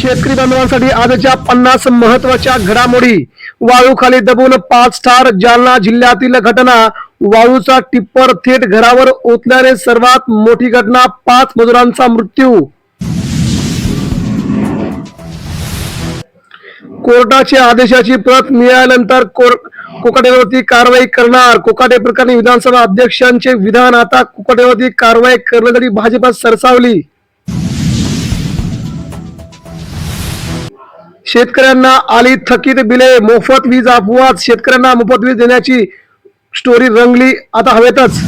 शेतकरी बांधवांसाठी आजच्या पन्नास महत्त्वाच्या घडामोडी. वाळूखाली दबून पाच ठार जालना जिल्ह्यातील घटना. वाळूचा टिप्पर थेट घरावर ओतल्याने सर्वात मोठी घटना पाच मजुरांचा मृत्यू. कोर्टाच्या आदेशाची प्रत मिळाल्यानंतर कोर कोकाटेवरती कारवाई करणार. कोकाटे प्रकरणी विधानसभा अध्यक्षांचे विधान आता कोकाटेवरती कारवाई करण्यासाठी भाजपात सरसावली. शेतकऱ्यांना आली थकीत बिले मोफत वीज अपवाद शेतकऱ्यांना मोफत वीज देण्याची स्टोरी रंगली. आता हवेतच.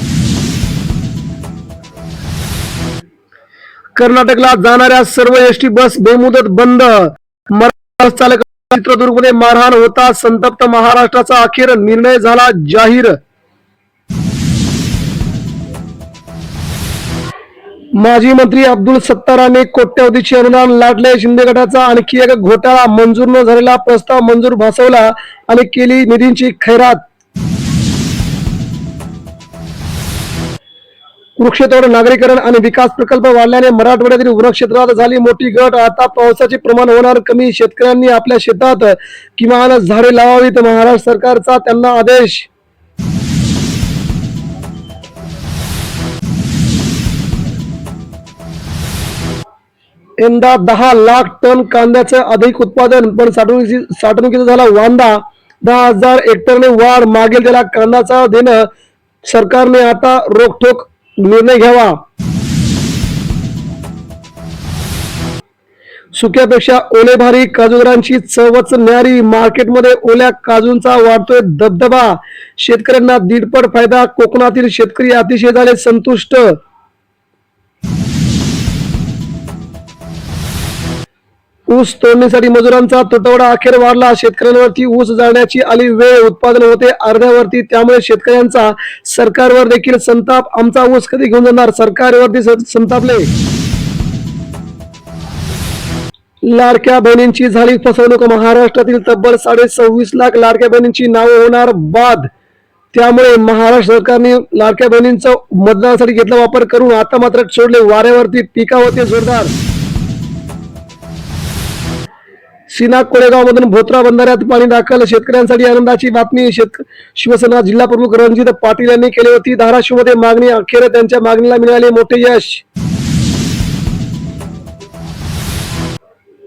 कर्नाटकला जाणाऱ्या सर्व एस टी बस बेमुदत बंद. बस चालक चित्रदुर्गमध्ये मारहाण होता संतप्त महाराष्ट्राचा अखेर निर्णय झाला जाहीर. माजी मंत्री अब्दुल सत्तारांनी कोट्यवधीचे अनुदान लाटले शिंदे गटाचा. आणखी एक घोटाळा मंजूर न झालेला प्रस्ताव मंजूर भासवला आणि केली निधींची खैरात. वृक्षतोड नागरीकरण आणि विकास प्रकल्प वाढल्याने मराठवाड्यातील वनक्षेत्रात झाली. मोठी घट. आता पावसाचे प्रमाण होणार कमी. शेतकऱ्यांनी आपल्या शेतात किमान झाडे लावावीत. महाराष्ट्र सरकारचा त्यांना आदेश. यंदा दहा लाख टन कांद्याचं अधिक उत्पादन पण साठवणुकी साठवणुकीचा झाला वांदा. दहा हजार हेक्टरने वाढ मागेल त्याला कांद्याचा देणं सरकारने आता रोखोक निर्णय घ्यावा. सुक्यापेक्षा ओले भारी काजूगरांची चवच न्यारी. मार्केटमध्ये ओल्या काजूंचा वाढतोय दबदबा शेतकऱ्यांना दीडपट फायदा. कोकणातील शेतकरी अतिशय झाले संतुष्ट. ऊस तोडणीसाठी मजुरांचा तुटवडा अखेर वाढला. शेतकऱ्यांवरती ऊस जाण्याची आली वेळ. उत्पादन होते अर्ध्यावरती. त्यामुळे शेतकऱ्यांचा सरकारवर देखील संताप. आमचा ऊस कधी घेऊन जाणार? सरकारवरती संतापले. लाडक्या बहिणींची झाली फसवणूक. महाराष्ट्रातील तब्बल साडे सव्वीस लाख लाडक्या बहिणींची नावे होणार बाद. त्यामुळे महाराष्ट्र सरकारने लाडक्या बहिणींचा मतदानासाठी घेतला वापर करून आता मात्र सोडले वाऱ्यावरती टीका होते जोरदार सिना कोळेगावमधून भोत्रा बंधाऱ्यात पाणी दाखल शेतकऱ्यांसाठी आनंदाची बातमी. शेतक शिवसेना जिल्हा प्रमुख रणजित पाटील यांनी केली होती. धाराशिवमध्ये मागणी अखेर त्यांच्या मागणीला मिळाले. मोठे यश.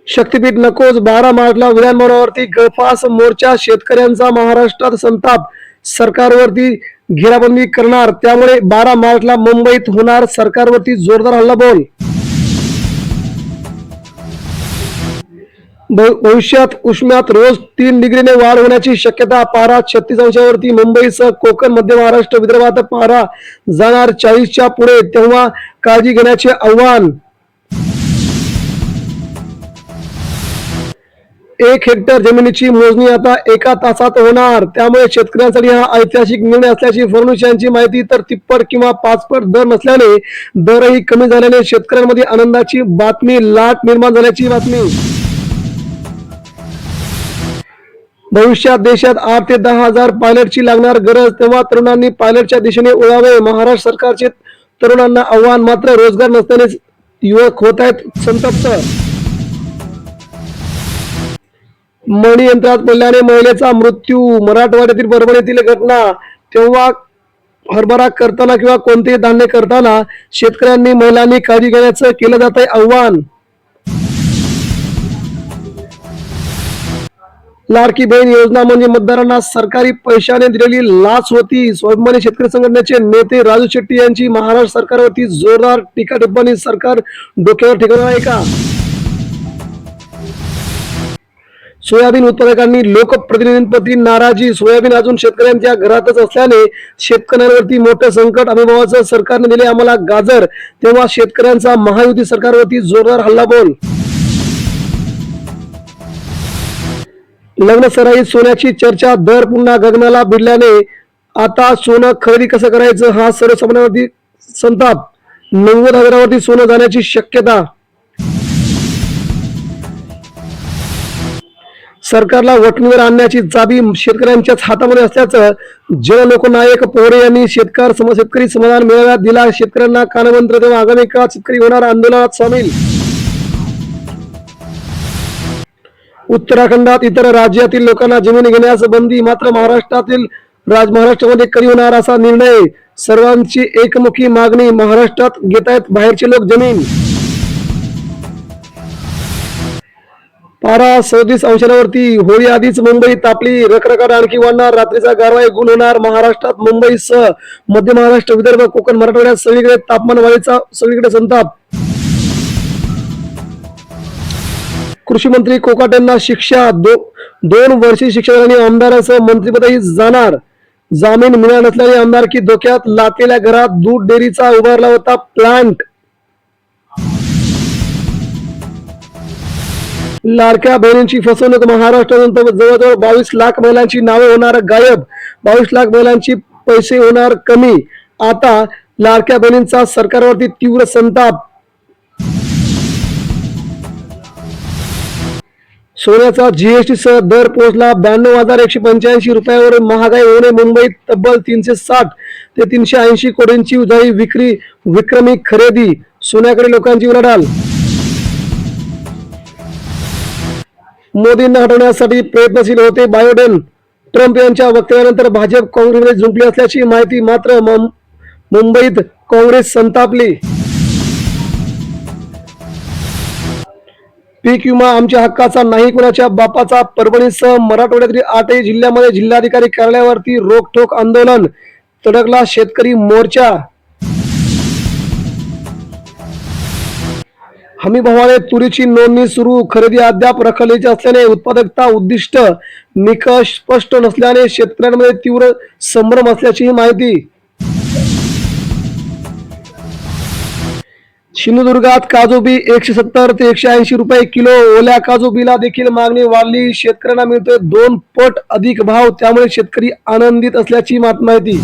शक्तीपीठ नकोच. बारा मार्चला विधानभवनावरती गळफास मोर्चा. शेतकऱ्यांचा महाराष्ट्रात संताप. सरकारवरती घेराबंदी करणार. त्यामुळे बारा मार्चला मुंबईत होणार सरकारवरती जोरदार हल्लाबोल. भविष्यात उष्म्यात रोज तीन डिग्रीने वाढ होण्याची शक्यता पारा छत्तीस अंशावरती मुंबईसह कोकण मध्य महाराष्ट्र विदर्भात पारा जाणार चाळीसच्या पुढे. तेव्हा काळजी घेण्याचे आव्हान. एक हेक्टर जमिनीची मोजणी आता एका तासात होणार. त्यामुळे शेतकऱ्यांसाठी हा ऐतिहासिक निर्णय असल्याची फडणवीस यांची माहिती तर तिप्पट किंवा पाचपट दर नसल्याने दरही कमी झाल्याने शेतकऱ्यांमध्ये आनंदाची बातमी लाट निर्माण झाल्याची बातमी. भविष्यात देशात आठ ते दहा हजार पायलटची लागणार गरज तेव्हा तरुणांनी पायलटच्या दिशेने ओळावे महाराष्ट्र सरकारचे तरुणांना आव्हान मात्र रोजगार नसल्याने युवक होत आहेत संतप्त. मणी यंत्रात पडल्याने महिलेचा मृत्यू. मराठवाड्यातील परभणीतील घटना. तेव्हा हरभरा करताना किंवा कोणतेही धान्य करताना शेतकऱ्यांनी महिलांनी काळजी घेण्याचं केलं जात आहे आव्हान. लाडकी बहीण योजना म्हणजे मतदारांना सरकारी पैशाने दिलेली लाच होती. स्वाभिमानी शेतकरी संघटनेचे नेते राजू शेट्टी यांची महाराष्ट्र सरकारवरती जोरदार टीका टिप्पणी सरकार डोक्यावर ठेवणार आहे का? सोयाबीन उत्पादकांनी लोकप्रतिनिधींप्रती नाराजी. सोयाबीन अजून शेतकऱ्यांच्या घरातच असल्याने शेतकऱ्यांवरती मोठं संकट अनुभवाचं सरकारने दिले आम्हाला गाजर. तेव्हा शेतकऱ्यांचा महायुती सरकारवरती जोरदार हल्लाबोल. लग्न सराईत सोन्याची चर्चा दर पुन्हा गगनाला भिडल्याने आता सोनं खरेदी कसं करायचं हा सर्वसामान्यांवरती संताप. नव्वद हजारावरती सोनं जाण्याची शक्यता. सरकारला वटणीवर आणण्याची चाबी शेतकऱ्यांच्याच हातामध्ये असल्याचं जनलोकनायक पोहरे यांनी शेतकार शेतकरी समाधान मेळाव्यात दिला. शेतकऱ्यांना कानमंत्र तेव्हा आगामी काळात शेतकरी होणार आंदोलनात सामील. उत्तराखंडात इतर राज्यातील लोकांना जमीन घेण्यास बंदी मात्र महाराष्ट्रातील राज महाराष्ट्रामध्ये कधी होणार असा निर्णय? सर्वांची एकमुखी मागणी महाराष्ट्रात घेत आहेत बाहेरचे लोक जमीन. पारा सदतीस अंशावरती होळी आधीच मुंबई तापली. रखरखाट आणखी वाढणार रात्रीचा गारवाई गुण होणार. महाराष्ट्रात मुंबईसह मध्य महाराष्ट्र विदर्भ कोकण मराठवाड्यात सगळीकडे तापमान वाढीचा सगळीकडे संताप. कृषी मंत्री कोकाटेंना शिक्षा दो दोन वर्षी शिक्षा आणि आमदारासह मंत्रिपदही जाणार. जामीन मिळणार नसल्याने आमदारकी धोक्यात लाटलेल्या घरात दूध डेअरीचा उभारला होता प्लांट लाडक्या बहिणींची फसवणूक महाराष्ट्रानंतर जवळजवळ बावीस लाख महिलांची नावे होणार गायब. बावीस लाख महिलांची पैसे होणार कमी. आता लाडक्या बहिणींचा सरकारवरती तीव्र संताप. सोन्याचा जीएसटी सह दर पोहोचला ब्याण्णव हजार एकशे पंच्याऐंशी रुपयावर महागाई होणे मुंबईत तब्बल तीनशे साठ ते तीनशे ऐंशी कोटींची झाली विक्री विक्रमी खरेदी. सोन्याकडे लोकांची उलाढाल. मोदींना हटवण्यासाठी प्रयत्नशील होते बायोडेन. ट्रम्प यांच्या वक्तव्यानंतर भाजप काँग्रेसमध्ये जुंपली असल्याची माहिती मात्र मुं- मुंबईत काँग्रेस संतापली. पीक विमा आमच्या हक्काचा नाही कुणाच्या बापाचा परभणीसह मराठवाड्यातील आठही जिल्ह्यामध्ये जिल्हाधिकारी कार्यालयावरती रोखोक आंदोलन तडकला शेतकरी मोर्चा. हमी भावाने तुरीची नोंदणी सुरू खरेदी अद्याप रखडलेली असल्याने उत्पादकता उद्दिष्ट निकष स्पष्ट नसल्याने शेतकऱ्यांमध्ये तीव्र संभ्रम असल्याची माहिती सिंधुदुर्गात काजू बी एकशे सत्तर ते एकशे ऐंशी रुपये किलो. ओल्या काजू बीला देखील मागणी वाढली. शेतकऱ्यांना मिळतोय दोन पट अधिक भाव. त्यामुळे शेतकरी आनंदित असल्याची माहिती.